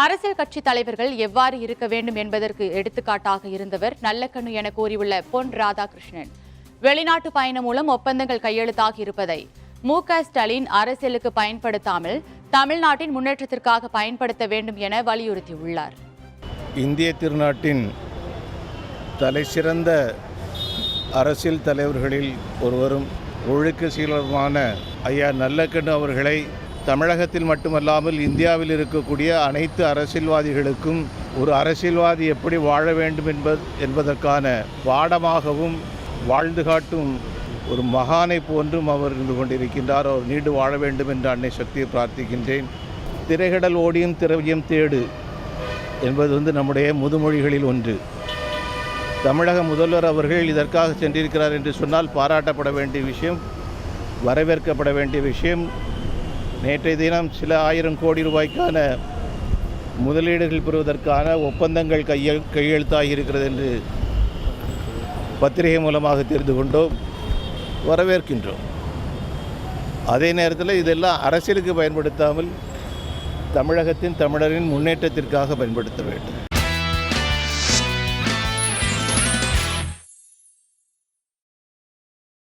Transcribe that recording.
அரசியல் கட்சி தலைவர்கள் எவ்வாறு இருக்க வேண்டும் என்பதற்கு எடுத்துக்காட்டாக இருந்தவர் நல்லக்கண்ணு என கூறியுள்ள பொன் ராதாகிருஷ்ணன். வெளிநாட்டு பயணம் மூலம் ஒப்பந்தங்கள் கையெழுத்தாகி இருப்பதை மு க ஸ்டாலின் அரசியலுக்கு பயன்படுத்தாமல் தமிழ்நாட்டின் முன்னேற்றத்திற்காக பயன்படுத்த வேண்டும் என வலியுறுத்தியுள்ளார். இந்திய திருநாட்டின் தலைசிறந்த அரசியல் தலைவர்களில் ஒருவரும் ஒழுக்க சீலருமான ஐயா நல்லக்கண்ணு அவர்களை தமிழகத்தில் மட்டுமல்லாமல் இந்தியாவில் இருக்கக்கூடிய அனைத்து அரசியல்வாதிகளுக்கும் ஒரு அரசியல்வாதி எப்படி வாழ வேண்டும் என்பது என்பதற்கான பாடமாகவும் வாழ்ந்து காட்டும் ஒரு மகானை போன்றும் அவர் இருந்து கொண்டிருக்கின்றார். அவர் நீண்டு வாழ வேண்டும் என்று அன்னை சக்தியை பிரார்த்திக்கின்றேன். திரைகடல் ஓடியும் திரவியம் தேடு என்பது வந்து நம்முடைய முதுமொழிகளில் ஒன்று. தமிழக முதல்வர் அவர்கள் இதற்காக சென்றிருக்கிறார் என்று சொன்னால் பாராட்டப்பட வேண்டிய விஷயம் வரவேற்கப்பட வேண்டிய விஷயம் நேற்றைய தினம் சில ஆயிரம் கோடி ரூபாய்க்கான முதலீடுகள் பெறுவதற்கான ஒப்பந்தங்கள் கையெழு கையெழுத்தாகி இருக்கிறது என்று பத்திரிகை மூலமாக தெரிந்து கொண்டோம் வரவேற்கின்றோம். அதே நேரத்தில் இதெல்லாம் அரசியலுக்கு பயன்படுத்தாமல் தமிழகத்தின் தமிழரின் முன்னேற்றத்திற்காக பயன்படுத்த வேண்டும்.